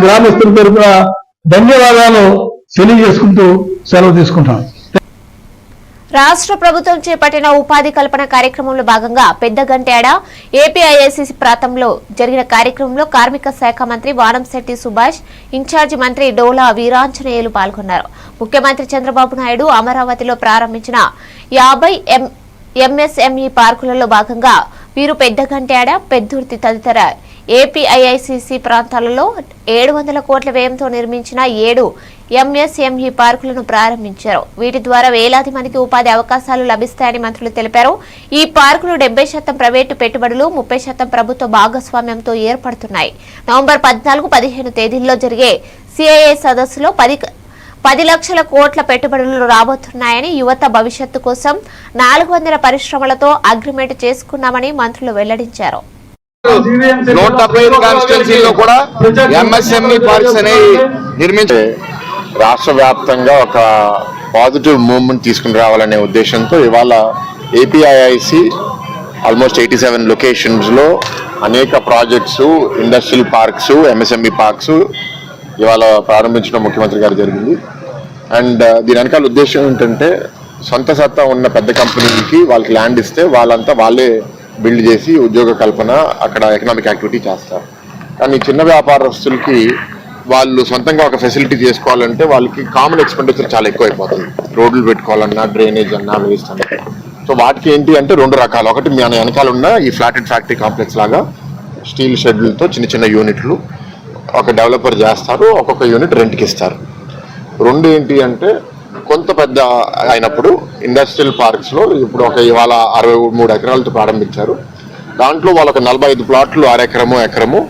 గ్రామస్తుల తరఫున ధన్యవాదాలు తెలియజేసుకుంటూ సెలవు తీసుకుంటాను రాష్ట్ర ప్రభుత్వం చేపట్టిన ఉపాధి కల్పన కార్యక్రమంలో భాగంగా పెద్దగంటేడ ఏపీఐఐసిసి ప్రాంతంలో జరిగిన కార్యక్రమంలో కార్మిక శాఖ మంత్రి వానంశెట్టి సుభాష్ ఇన్ఛార్జి మంత్రి డోలా వీరాంజనేయులు పాల్గొన్నారు. ముఖ్యమంత్రి చంద్రబాబు నాయుడు అమరావతిలో ప్రారంభించిన యాభై ఎం ఎంఎస్ఎంఈ పార్కులలో భాగంగా వీరు పెద్దగంట్యాడ పెద్దుర్తి తదితర ఏపీఐఐసిసి ప్రాంతాలలో ఏడు వందల కోట్ల వ్యయంతో నిర్మించిన ఏడు ఎంఎస్ఎంఈ పార్కులను ప్రారంభించారు. వీటి ద్వారా వేలాది మందికి ఉపాధి అవకాశాలు లభిస్తాయని మంత్రులు తెలిపారు. ఈ పార్కులు డెబ్బై శాతం ప్రైవేటు పెట్టుబడులు ముప్పై శాతం ప్రభుత్వ భాగస్వామ్యంతో ఏర్పడుతున్నాయి. నవంబర్ పద్నాలుగు పదిహేను తేదీల్లో జరిగే సిఐఏ సదస్సులో పది పది లక్షల కోట్ల పెట్టుబడులు రాబోతున్నాయని యువత భవిష్యత్తు కోసం నాలుగు వందల పరిశ్రమలతో అగ్రిమెంట్ చేసుకున్నామని మంత్రులు వెల్లడించారు. నూట డెబ్బై ఐదు కాన్స్టిట్యున్సీలో కూడా ఎంఎస్ఎంఈ పార్క్స్ అనేవి నిర్మించే రాష్ట్ర వ్యాప్తంగా ఒక పాజిటివ్ మూవ్మెంట్ తీసుకుని రావాలనే ఉద్దేశంతో ఇవాళ ఏపీఐఐసి ఆల్మోస్ట్ ఎయిటీ సెవెన్ లొకేషన్స్లో అనేక projects industrial parks MSME parks ఇవాళ ప్రారంభించడం ముఖ్యమంత్రి గారు జరిగింది. అండ్ దీని వెనకాల ఉద్దేశం ఏంటంటే సొంత సత్తా ఉన్న పెద్ద కంపెనీలకి వాళ్ళకి ల్యాండ్ ఇస్తే వాళ్ళంతా వాళ్ళే బిల్డ్ చేసి ఉద్యోగ కల్పన అక్కడ ఎకనామిక్ యాక్టివిటీ చేస్తారు. కానీ చిన్న వ్యాపారస్తులకి వాళ్ళు సొంతంగా ఒక ఫెసిలిటీ చేసుకోవాలంటే వాళ్ళకి కామన్ ఎక్స్పెండిచర్ చాలా ఎక్కువ అయిపోతుంది రోడ్లు పెట్టుకోవాలన్నా డ్రైనేజ్ అన్నా వేస్ట్ అన్నా. సో వాటికి ఏంటి అంటే రెండు రకాలు. ఒకటి మన వెనకాల ఉన్న ఈ ఫ్లాటెడ్ ఫ్యాక్టరీ కాంప్లెక్స్ లాగా స్టీల్ షెడ్యూల్తో చిన్న చిన్న యూనిట్లు. ఒక డెవలపర్ చేస్తారు ఒక్కొక్క యూనిట్ రెంట్కి ఇస్తారు. రెండు ఏంటి అంటే కొంత పెద్ద అయినప్పుడు ఇండస్ట్రియల్ పార్క్స్లో ఇప్పుడు ఒక ఇవాళ అరవై మూడు ఎకరాలతో ప్రారంభించారు. దాంట్లో వాళ్ళొక నలభై ఐదు ప్లాట్లు అరెకరము ఎకరము